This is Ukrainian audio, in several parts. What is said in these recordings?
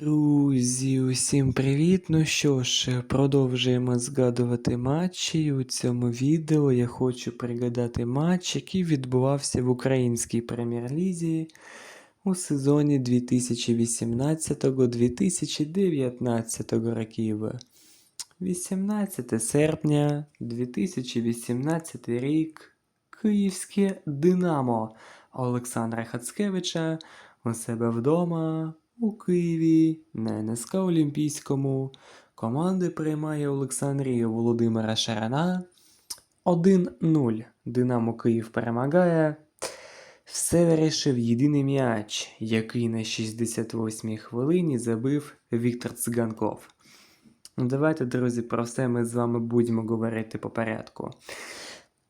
Друзі, усім привіт! Ну що ж, продовжуємо згадувати матчі. У цьому відео я хочу пригадати матч, який відбувався в українській прем'єр-лізі у сезоні 2018-2019 років. 18 серпня 2018 рік. Київське Динамо Олександра Хацкевича у себе вдома у Києві на НСК Олімпійському. Команди приймає Олександрія Володимира Шарана. 1-0. Динамо Київ перемагає. Все вирішив єдиний м'яч, який на 68-й хвилині забив Віктор Циганков. Ну, давайте, друзі, про все ми з вами будемо говорити по порядку.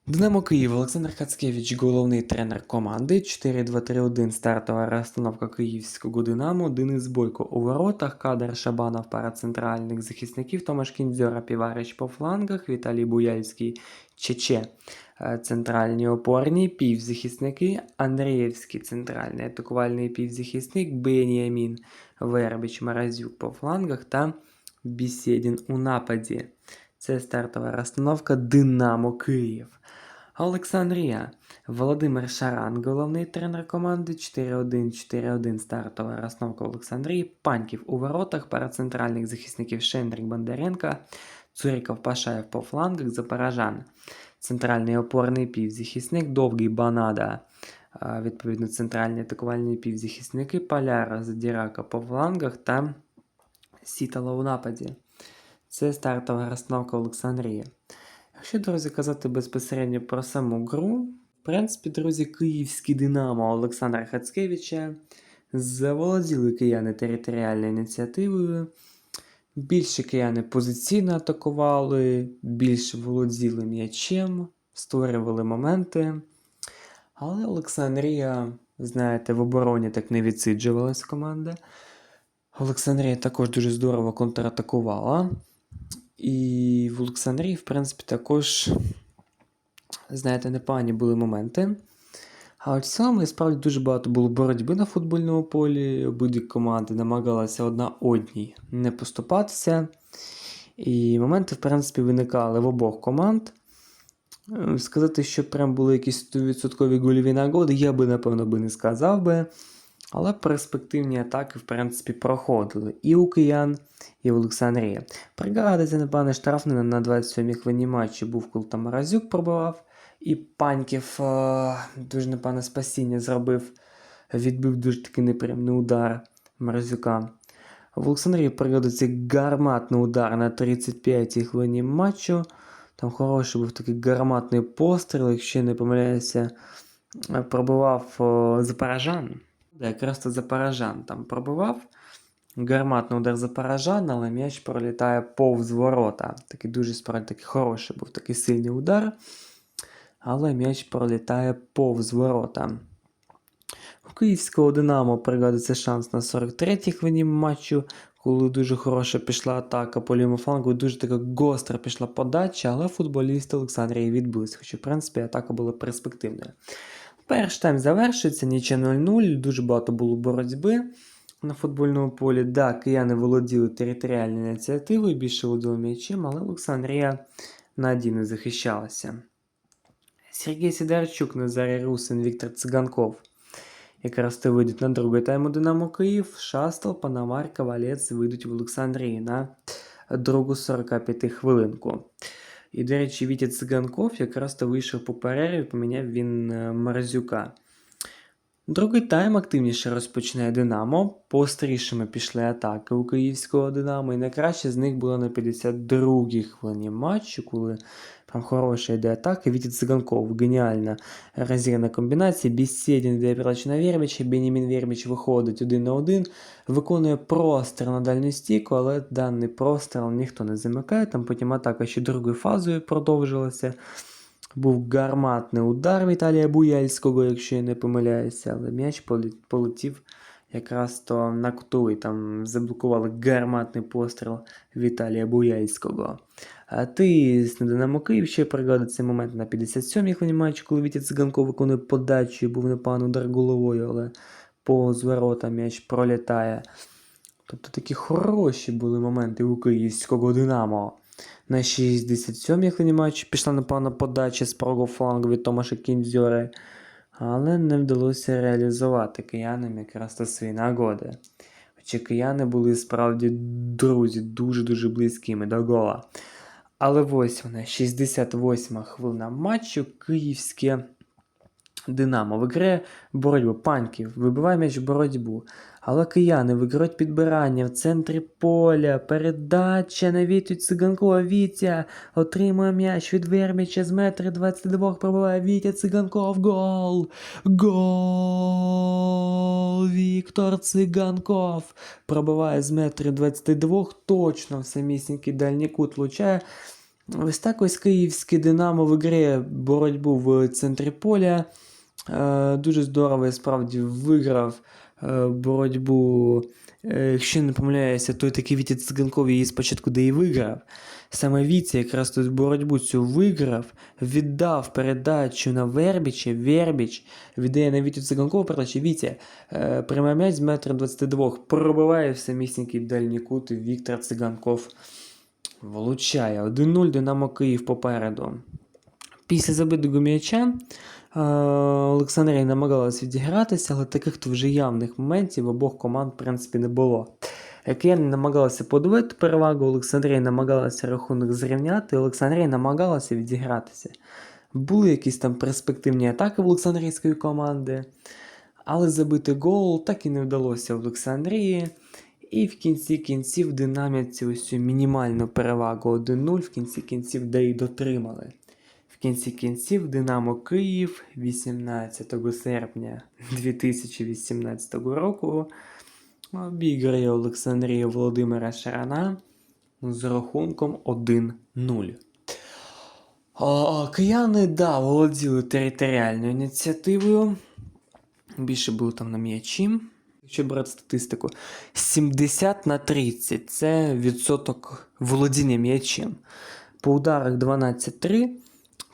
Динамо Київ, Олександр Хацкевич, головний тренер команди. 4-2-3-1 стартова розстановка київського Динамо. Денис Бойко у воротах, Кадр Шабанов пара центральних захисників, Томаш Кіндзьора Піварич по флангах, Віталій Буяльський, Чече. е, Центральні опорні півзахисники, Андрієвський центральний атакувальний півзахисник, Беніамін Вербіч Маразюк по флангах та Бісєдін у нападі. Це стартова розстановка Динамо Київ. Олександрія. Володимир Шаран, головний тренер команди 4-1-4-1 стартова розстановка Олександрії. Паньків у воротах, пара центральних захисників Шендрик Бондаренка, Цуріков Пашаєв по флангах, Запорожан. Центральний опорний півзахисник, довгий Банада. Відповідно, центральні атакувальні півзахисники Поляра, Задірака по флангах та Сітала у нападі. Це стартова розстановка Олександрії. Якщо, друзі, казати безпосередньо про саму гру, в принципі, друзі, київський Динамо Олександра Хацкевича заволоділи кияни територіальною ініціативою. Більше кияни позиційно атакували, більше володіли м'ячем, створювали моменти. Але Олександрія, знаєте, в обороні так не відсиджувалась команда. Олександрія також дуже здорово контратакувала. І в Олександрії, в принципі, також, знаєте, непогані були моменти. А в цілому, і справді дуже багато було боротьби на футбольному полі. Обидві команди намагалися одна одній не поступатися. І моменти, в принципі, виникали в обох команд. Сказати, що прям були якісь 100% гольові нагоди, я би, напевно, би не сказав би. Але перспективні атаки, в принципі, проходили і у киян, і в Олександрії. Пригадується, напевне, штрафний на 27-й хвилині матчі був, коли там Разюк пробивав, і Паньків е- дуже, напевне, спасіння зробив, відбив дуже такий неприємний удар Мразюка. В Олександрії пригадується гарматний удар на 35-й хвилині матчу. Там хороший був такий гарматний постріл, якщо не помиляюся, пробивав е- Запорожан. Якраз то Запорожан там пробивав. Гарматний удар Запорожан, але м'яч пролітає повз ворота. Такий дуже справді такий хороший був такий сильний удар. Але м'яч пролітає повз ворота. У київського Динамо пригадується шанс на 43-й хвилині матчу, коли дуже хороша пішла атака по лівому флангу, дуже така гостра пішла подача, але футболісти Олександрії відбулись, хоча, в принципі, атака була перспективною. Перший тайм завершується, ніче 0-0, дуже багато було боротьби на футбольному полі. Да, кияни володіли територіальною ініціативою, більше володіли м'ячем, але Олександрія надійно захищалася. Сергій Сидорчук, Назарій Русин, Віктор Циганков. Якраз то вийдуть на другий тайм у Динамо Київ. Шастал, Панамар, Ковалець вийдуть в Олександрії на другу 45 хвилинку. І, до речі, Вітя Циганков якраз то вийшов по перерві, поміняв він Мерзюка. Другий тайм активніше розпочинає Динамо. Пострішими пішли атаки у київського Динамо. І найкраще з них було на 52-й хвилині матчу, коли прям хороша йде атака. Вітя Циганков, геніальна розіграна комбінація. Бісєдін йде передачу на Вербіча, Бенімін Вербіч виходить один на один, виконує простір на дальню стійку, але даний простір ніхто не замикає. Там потім атака ще другою фазою продовжилася. Був гарматний удар Віталія Буяльського, якщо я не помиляюся, але м'яч полетів якраз то на кутовий. Там заблокували гарматний постріл Віталія Буяльського. А ти з Динамо Київ ще пригадує цей момент на 57-й хвилині матчу, коли Вітя Циганков виконує подачу, і був непоганий удар головою, але по зворота м'яч пролітає Тобто такі хороші були моменти у київського Динамо. На 67-й хвилині матчу пішла напевно подача з правого флангу від Томаша Кіндзьори, але не вдалося реалізувати киянам якраз та свої нагоди. Хоча кияни були справді друзі, дуже-дуже близькими до гола. Але ось вона, 68 хвилина матчу, київське Динамо виграє боротьбу. Паньків вибиває м'яч в боротьбу. Але кияни виграють підбирання в центрі поля. Передача на Вітю Циганкова. Вітя отримує м'яч від Верміча з метри 22 пробиває Вітя Циганков. Гол! Гол! Віктор Циганков пробиває з метри 22 точно в самісінький дальній кут влучає. Ось так ось київське Динамо виграє боротьбу в центрі поля. Е, Дуже здорово, я справді виграв е, боротьбу. Е, Якщо не помиляюся, той такий Вітя Циганков її спочатку де і виграв. Саме Вітя якраз тут боротьбу цю виграв, віддав передачу на Вербіча. Вербіч віддає на Вітю Циганкова передачу. Вітя приймає м'яч з метра 22, пробиває в самісінький дальній кут Віктор Циганков. Влучає 1-0 Динамо Київ попереду. Після забитого м'яча Олександрія намагалась відігратися, але таких то вже явних моментів обох команд, в принципі, не було. Кияни намагалися подивити перевагу, Олександрія намагалася рахунок зрівняти, Олександрія намагалася відігратися. Були якісь там перспективні атаки в Олександрійської команди, але забити гол так і не вдалося Олександрії. І в кінці кінців динаміці ось цю мінімальну перевагу 1-0 в кінці кінців де й дотримали. В кінці кінців Динамо Київ 18 серпня 2018 року обіграє Олександрію Володимира Шарана з рахунком 1-0. Кияни, да, володіли територіальною ініціативою. Більше було там на м'ячі. Якщо брати статистику, 70 на 30 це відсоток володіння м'ячем. По ударах 12-3.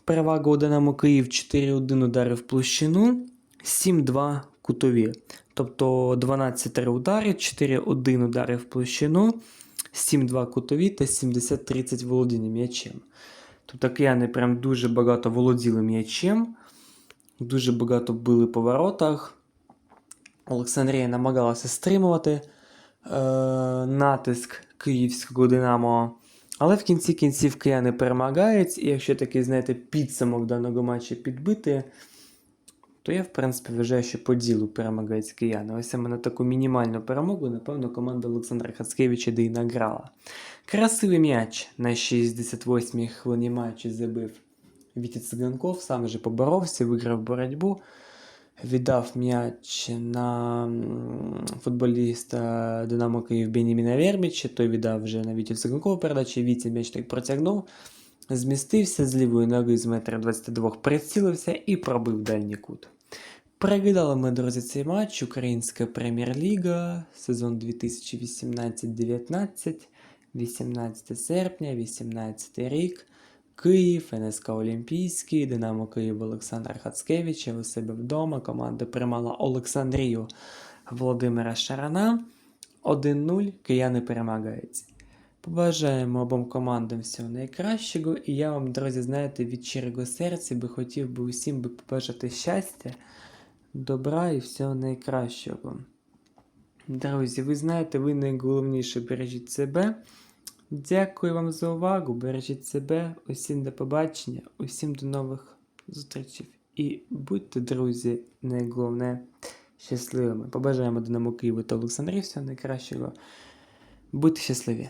Перевага у Динамо Київ 4-1 удари в площину, 7-2 кутові. Тобто 12-3 удари, 4-1 удари в площину, 7-2 кутові та 70-30 володіння м'ячем. Тобто кияни прям дуже багато володіли м'ячем, дуже багато били по воротах. Олександрія намагалася стримувати е, натиск київського Динамо. Але в кінці кінців кияни перемагають, і якщо такий, знаєте, підсумок даного матчу підбити, то я, в принципі, вважаю, що по ділу перемагають кияни. Ось саме на таку мінімальну перемогу, напевно, команда Олександра Хацкевича де й награла. Красивий м'яч на 68-й хвилині матчу забив Вітя Циганков, сам же поборовся, виграв боротьбу. Віддав м'яч на футболіста Динамо Київ Беніміна Вербіча, той віддав вже на Вітю Циганкову передачу, Вітя м'яч так протягнув, змістився з лівої ноги з метра 22 прицілився і пробив дальній кут. Переглядали ми, друзі, цей матч. Українська прем'єр-ліга, сезон 2018-19, 18 серпня, 18 рік. Київ, НСК Олімпійський, Динамо Київ Олександра Хацкевича у себе вдома. Команда приймала Олександрію Володимира Шарана. 1-0. Кияни перемагають. Побажаємо обом командам всього найкращого. І я вам, друзі, знаєте, від щирого серця би хотів би усім би побажати щастя, добра і всього найкращого. Друзі, ви знаєте, ви найголовніше бережіть себе. Дякую вам за увагу. Бережіть себе, усім до побачення, усім до нових зустрічей. І будьте, друзі, найголовне щасливими. Побажаємо Динамо Києву та Олександрів всього найкращого. Будьте щасливі!